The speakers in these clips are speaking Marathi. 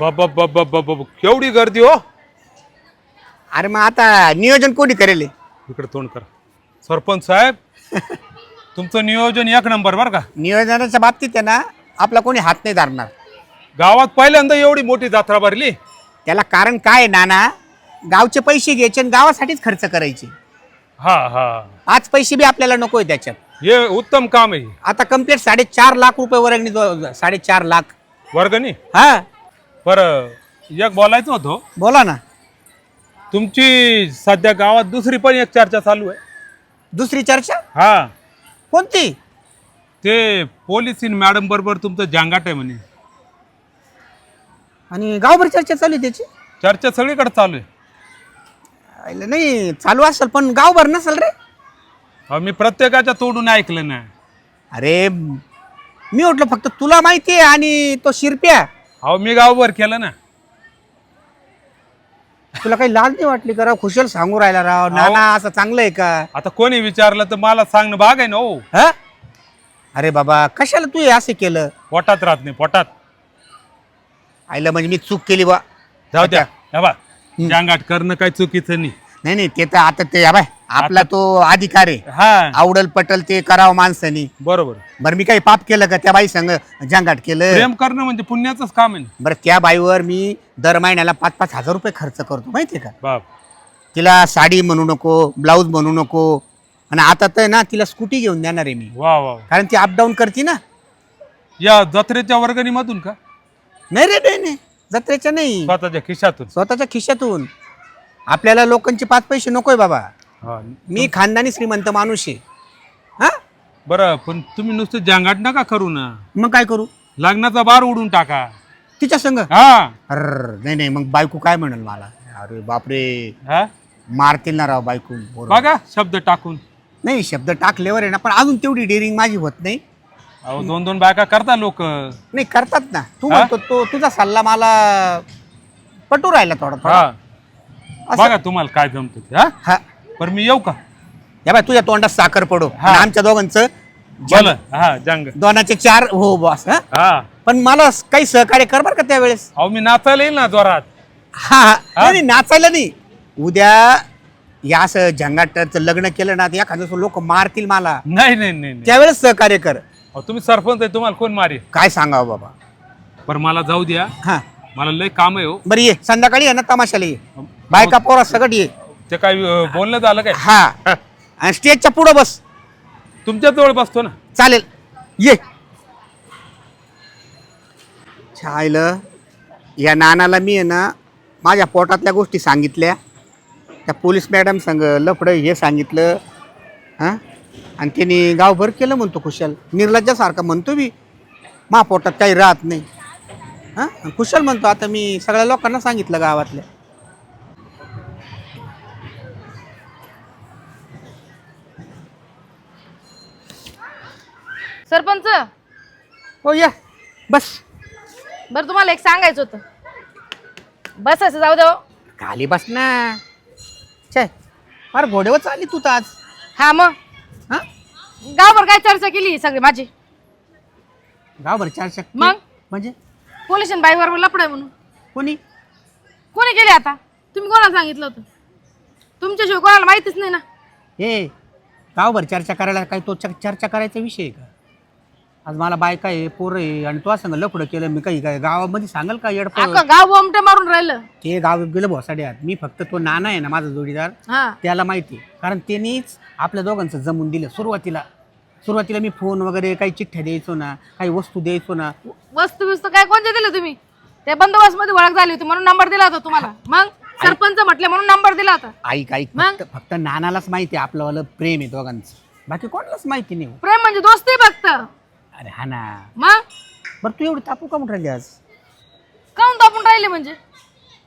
बाबा बाबा बाबा केवढी गर्दी हो. अरे मग आता नियोजन कोणी करेल? हे? इकडे तोंड करा. सरपंच साहेब तुमचं नियोजन एक नंबर बरं का? नियोजनाच्या बाबतीत आहे ना आपला कोणी हात नाही धरणार. गावात पहिल्यांदा एवढी मोठी जत्रा भरली? त्याला कारण काय आहे नाना गावचे पैसे घ्यायचे आणि गावासाठीच खर्च करायचे. हा हा. पाच पैसे बी आपल्याला नकोय त्याच्यात. हे उत्तम काम आहे. आता कंप्लीट साडेचार लाख रुपये वर्गणी जो- साडेचार लाख. वर्गणी? हा. बरं एक बोलायचं होतं. बोला ना. तुमची सध्या गावात दुसरी पण एक चर्चा चालू आहे. दुसरी चर्चा? हा. कोणती? ते पोलीस इन मॅडम बरोबर तुमचं जांगाट आहे म्हणे. आणि गावभर चर्चा चालू आहे त्याची? चर्चा सगळीकडे चालू आहे. नाही चालू असेल पण गावभर नसेल रे. अहो, मी प्रत्येकाच्या तोडून ऐकलं ना अरे मी म्हटलं फक्त तुला माहिती आहे आणि तो शिरप्या. अहो मी गावभर केलं ना. तुला काही लाज नाही वाटली का राव? खुशाल सांगू राहिला राव. नाना असं चांगलं आहे का? आता कोणी विचारलं तर मला सांगणं भाग आहे ना हो. हा? अरे बाबा कशाला तू हे असं केलं? पोटात राहत नाही पोटात. आईला म्हणजे मी चूक केली बा. जाऊ द्या. हे बा. जांगाट करणं काही चुकीचं नाही. नाही नाही ते तर आता ते या बाय. आपला तो अधिकार आहे. हा. आवडल पटल ते करावं माणसानी. बरोबर. बरं मी काही पाप केलं का? त्या बाई संग जंगाट केलं. प्रेम करणं म्हणजे पुण्याचंच काम आहे ना. बरं त्या बाईवर मी दर महिन्याला पाच पाच हजार रुपये खर्च करतो माहितीये का? बाप. तिला साडी म्हणू नको ब्लाऊज म्हणू नको. आणि आता तर ना तिला स्कूटी घेऊन देणार आहे मी. वा वा कारण ती अपडाऊन करते ना. या जत्रेच्या वर्गणीमधून का? नाही रे नाही नाही. जत्रेच्या नाही. स्वतःच्या खिशातून. स्वतःच्या खिशातून. आपल्याला लोकांचे पाच पैसे नकोय बाबा. हा. मी खानदानी श्रीमंत माणूस आहे. हा? बरं पण तुम्ही नुसतं जांगाट नका करू ना. मग काय करू? लग्नाचा बार उडून टाका. तिच्या संग? हा. अर नाही नाही मग बायको काय म्हणेल मला? अरे बापरे. हा? मारतील ना राव बायको. बघा शब्द टाकून. नाही शब्द टाकल्यावर आहे ना पण अजून तेवढी डेअरिंग माझी होत नाही. अहो दोन दोन बायका करता लोक. नाही करतात ना. तू हा? म्हणतो तो तुझा सल्ला मला पटू राहिला थोडा थोडा असं- बघा तुम्हाला काय जमत हा? हा. बरं मी येऊ का? या बाय तुझ्या तोंडात साखर पडो. आणि आमच्या दोघांचं बोला हा जंग. दोनाचे चार हो बॉस हा? हा. पण मला स- काही सहकार्य कर बरं का त्यावेळेस. अहो मी नाचायला येईल ना जोरात. हा हा. नाही, नाही नाचायला नाही. उद्या या असं झंगाटाचं लग्न केलं ना एखादं लोक मारतील मला. नाही नाही नाही नाही. त्यावेळेस सहकार्य कर. अहो, तुम्ही सरपंच आहे तुम्हाला कोण मारे काय सांगावं बाबा? पण मला जाऊ द्या. हा. मला लय काम आहे हो. बरं ये. संध्याकाळी ये ना तमाशाला ये. बायका पोरा सगळं ये. ते काय अं, बोलणं झालं काय? हा. आणि स्टेजच्या पुढं बस. तुमच्या जवळ बसतो ना? चालेल. ये. छायलं या नानाला मी आहे ना माझ्या पोटातल्या गोष्टी सांगितल्या. त्या पोलीस मॅडम सांग लफडं हे सांगितलं. हां? आणि त्यांनी गावभर केलं म्हणतो खुशाल. निर्लज्जासारखा म्हणतो मी. मा पोटात काही राहत नाही. हां? आणि खुशाल म्हणतो आता मी सगळ्या लोकांना सांगितलं गावातल्या. सरपंच? हो या. बस. बरं तुम्हाला एक सांगायचं होतं. बसायचं जाऊ द्या हो. खाली बस ना. छे. फार घोड्यावर चालली तू तर आज. हा मग? हां? गावभर काय चर्चा केली सगळी माझी? गावभर चर्चा? मग? म्हणजे? पोलीस बाईक लपडाय म्हणून. कोणी? कोणी केली आता? तुम्ही कोणाला सांगितलं होतं? तुमच्याशिवाय कोणाला माहितीच नाही ना. हे गावभर चर्चा करायला काय तो चर्चा करायचा विषय आहे का? आज मला बायका आहे पोरं आहे आणि तो सांग लफडं केलं मी काही काय गावामध्ये सांगाल का येडप अख्खं गाव बोमटे मारून राहिलं. ते गाव गेलं भोसाड्यात मी फक्त तो नाना आहे ना माझा जोडीदार. हा. त्याला माहिती आहे. कारण त्यांनीच आपल्या दोघांचं जमून दिलं सुरुवातीला. सुरुवातीला मी फोन वगैरे काही चिठ्ठ्या द्यायचो ना काही वस्तू द्यायचो ना. वस्तू बिस्तू काय कोणते दिले तुम्ही? त्या बंदोबस्त मध्ये ओळख झाली होती म्हणून नंबर दिला होता तुम्हाला. मग? सरपंच म्हटले म्हणून नंबर दिला होता. ऐक ऐक. मग? फक्त फक्त नानालाच माहिती आहे आपलं प्रेम आहे दोघांचं. बाकी कोणालाच माहिती नाही हो. प्रेम म्हणजे दोस्ती फक्त. अरे हा ना. मग? बरं तू एवढी तापू का म्हणून राहिली आज? काऊन तापून राहिले म्हणजे?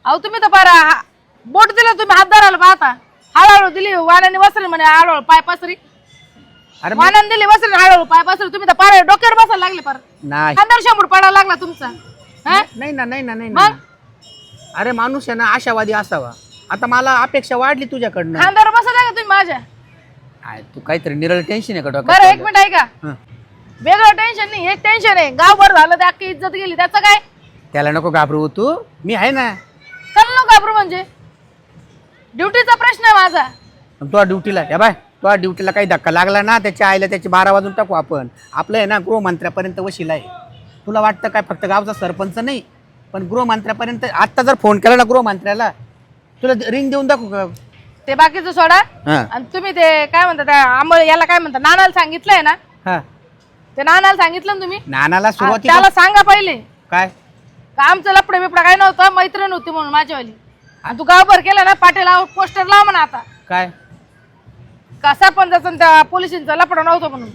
अहो तुम्ही तर बरं हा- बोट दिलं तुम्ही हात धरायला पाहता हळूहळू दिली वाण्याने बसले म्हणे हळूहळू पाय पसरी. अरे मग- वाण्याने दिली बसले हळूहळू पाय पसरी. तुम्ही तर पार डोक्यावर बसायला लागले पार. नाही. खांद्यावर शंभर पडायला लागला तुमचा. हा? नाही ना नाही ना नाही ना. अरे माणूस आहे ना आशावादी असावा. आता मला अपेक्षा वाढली तुझ्याकडनं. खांद्यावर बसायला का तुम्ही माझ्या. तू काहीतरी निरळ टेन्शन आहे का बरं डोक्यात एक मिनिट ऐका. हं. वेगळं टेन्शन नाही एक टेन्शन आहे. गाव भर झालं त्या अख्खी इज्जत गेली त्याचं काय? त्याला नको घाबरू तू. मी आहे ना. चल नको घाबरू म्हणजे. ड्युटीचा प्रश्न आहे माझा. पण तुझ्या ड्युटीला या बाय तुझ्या ड्युटीला काही धक्का लागला ना त्याच्या आईला त्याची बारा वाजून टाकू आपण. आपलं आहे ना गृहमंत्र्यापर्यंत वशील आहे. तुला वाटतं काय फक्त गावचा सरपंच नाही? पण गृहमंत्र्यापर्यंत आत्ता जर फोन केला ना गृहमंत्र्याला तुला रिंग देऊन दाखवू का? ते बाकीचं सोडा. हां. आणि तुम्ही ते काय म्हणता त्या आंबळ याला काय म्हणता नानाला सांगितलंय ना? हां. ते नानाला सांगितलं ना तुम्ही? नानाला आ, सुरुवातीला त्याला सांगा पहिले. काय? का आमचं लपडे बिपडा काय नव्हतं मैत्रीण होती म्हणून माझ्यावाली. आणि तू गावभर केलं ना पाटील पोस्टर लाव म्हणा आता. काय? का सरपंचाचं आणि त्या पोलिसांचं लपडं नव्हतं म्हणून?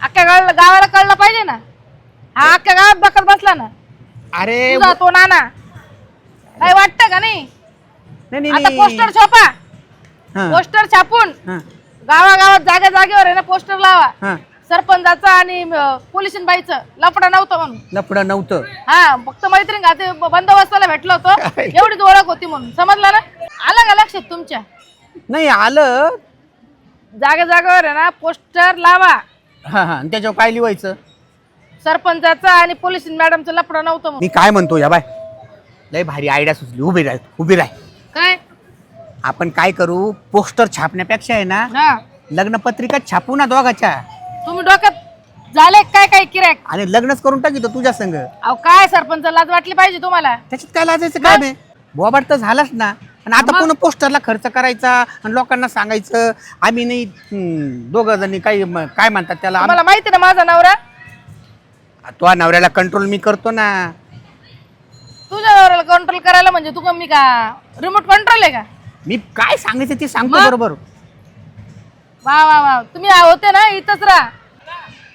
अख्ख्या गावाला गावाला कळलं पाहिजे ना? हा अख्ख्या गावात बकत बसला ना? अरे तुझा तो नाना. काय वाटतं का नाही? नाही आता नाही. पोस्टर छापा. हां, पोस्टर छापून. हां, गावागावात जागा जागेवर आहे ना पोस्टर लावा. हां. सरपंचाचं आणि पोलिसीन बाईचं. लपडं नव्हतं म्हणून. लफडं नव्हतं. हा फक्त मैत्रीण का ते बंदोबस्ताला भेटलं होतं. एवढीच ओळख होती म्हणून. समजलं ना? आलं का लक्षात तुमच्या? नाही आलं. जागा जागेवर आहे ना पोस्टर लावा. हां हां आणि त्याच्यावर काय लिहायचं सरपंचाचं आणि पोलीस मॅडमचं लपडं नव्हतं म्हणून. मी काय म्हणतो या बाय. लय भारी आयडिया सुचली. उभी राह उभी राह. काय? आपण काय करू? पोस्टर छापण्यापेक्षा आहे ना हा. लग्नपत्रिका छापू ना दोघाच्या. झाले काय काय किराक? आणि लग्नच करून टाकी तुझ्या संग. अहो काय सरपंच लाज वाटली पाहिजे तुम्हाला? त्याच्यात काय लाजायचं काय नाही बोबाट तर झालाच ना. आणि आता पुन्हा पोस्टरला खर्च करायचा आणि लोकांना सांगायचं? आम्ही नाही दोघ जणी काही म- काय म्हणतात त्याला? तुम्हाला माहिती ना माझा नवरा? तो नवऱ्याला कंट्रोल मी करतो ना. तुझ्या नवऱ्याला कंट्रोल करायला म्हणजे तू कमी का? रिमोट कंट्रोल आहे का? मी काय सांगायचं ते सांगतो? बरोबर. वा वा वा. तुम्ही होते ना इथंच राहा.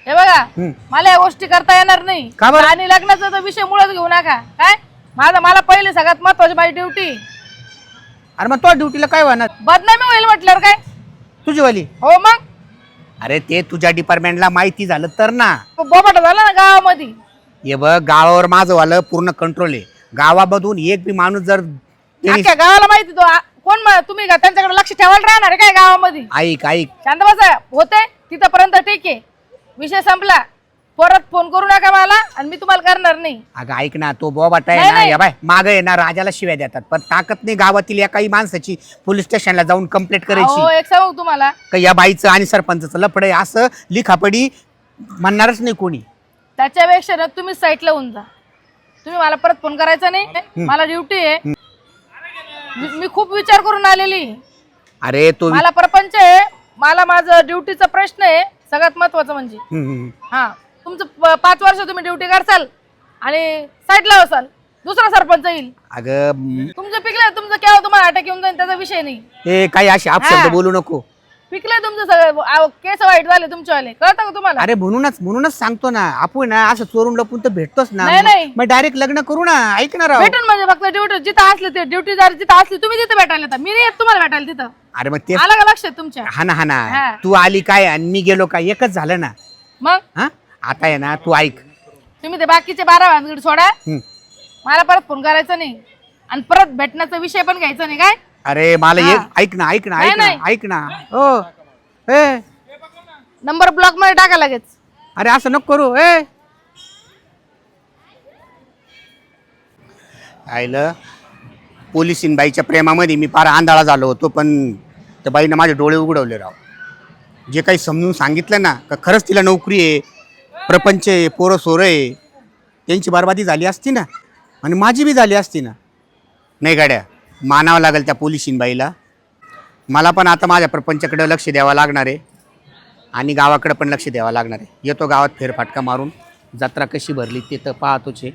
हे बघा. मला या गोष्टी करता येणार नाही. का बरं? आणि लग्नाचा तर विषय मुळच घेऊ नका. काय? माझा मला पहिले सगळ्यात महत्वाची माझी ड्युटी. अरे मग तो ड्युटीला काय होणार? बदनामी होईल म्हटल्यावर काय? तुझी वाली? हो मग? अरे ते तुझ्या डिपार्टमेंटला माहिती झालं तर ना. बोबाटा झाला ना गावामध्ये. हे बघ गावावर माझं वालं पूर्ण कंट्रोल आहे. गावामधून एक बी माणूस जर त्यांनी- अख्ख्या गावाला माहिती तो. आ- कोण मा- तुम्ही का त्यांच्याकडे लक्ष ठेवायला राहणार आहे काय गावामध्ये? ऐक ऐक. शांत बसा. होते तिथपर्यंत ठीक आहे. विषय संपला. परत फोन करू नका मला आणि मी तुम्हाला करणार नाही. अगं ऐक ना तो बोबाटा आहे नाही, ना नाही. या बाय. माग आहे ना राजाला शिव्या देतात. पण ताकद नाही गावातील या काही माणसाची पोलीस स्टेशनला जाऊन कंप्लेंट अहो करायची एक सांगू तुम्हाला. का या बाईचं आणि सरपंचाचं लफड आहे असं लिखापडी म्हणणारच नाही कोणी. त्याच्यापेक्षा ना तुम्ही साईटला होऊन जा. तुम्ही मला परत फोन करायचा नाही. मला ड्युटी आहे. मी मी खूप विचार करून आलेली. अरे तो मला प्रपंच आहे. मला माझं ड्युटीचा प्रश्न आहे. सगळ्यात महत्वाचं म्हणजे. हम्म. हा तुमचं प- पाच वर्ष तुम्ही ड्युटी करसाल आणि साईडला असाल दुसरा सरपंच येईल. अगं म, तुमचं पिकलं तुमचं केव्हा तुम्हाला अटॅक येऊन जाईल त्याचा विषय नाही. हे काही असे हा. अपशब्द बोलू नको. पिकलंय तुमचं सगळं आव, केस वाईट झाले तुमच्यावाले कळतं का तुम्हाला? अरे म्हणूनच म्हणूनच सांगतो ना आपण ना असं चोरून लपून तर भेटतोच ना. नाही, नाही. मग डायरेक्ट लग्न करू ना ऐक ना राव भेटून म्हणजे फक्त ड्युटी जिथं असले ते ड्युटी जिथं असली तुम्ही तिथे भेटायला येता. मी नाही येत तुम्हाला भेटायला तिथं. अरे मग ते आलं का लक्षात तुमच्या? हा ना हा ना. हा. तू आली काय? आणि मी गेलो काय? एकच झालं ना. मग? हा? आता आहे ना तू ऐक. तुम्ही ते बाकीचे बारा भानगड सोडा. हम्म. मला परत फोन करायचा नाही. आणि परत भेटण्याचा विषय पण घ्यायचा नाही काय? अरे मला हा. एक ऐक ना ऐक ना ऐक ना नाही. ऐक ना. हो ए. नंबर ब्लॉकमध्ये टाका लगेच. अरे असं नको करू ए. आईलं पोलिसीन बाईच्या प्रेमामध्ये मी फार आंधळा झालो होतो पण त्या बाईनं माझे डोळे उघडवले राव. जे काही समजून सांगितलं ना का खरंच तिला नोकरी आहे प्रपंच आहे पोरं सोरं आहे त्यांची बरबादी झाली असती ना आणि माझी बी झाली असती ना. नाही गाड्या मानावं लागेल त्या पोलिसीन बाईला. मला पण आता माझ्या प्रपंचाकडे लक्ष द्यावं लागणार आहे. आणि गावाकडे पण लक्ष द्यावं लागणार आहे. येतो गावात फेरफाटका मारून. जत्रा कशी भरली ते तर पाहतोच आहे.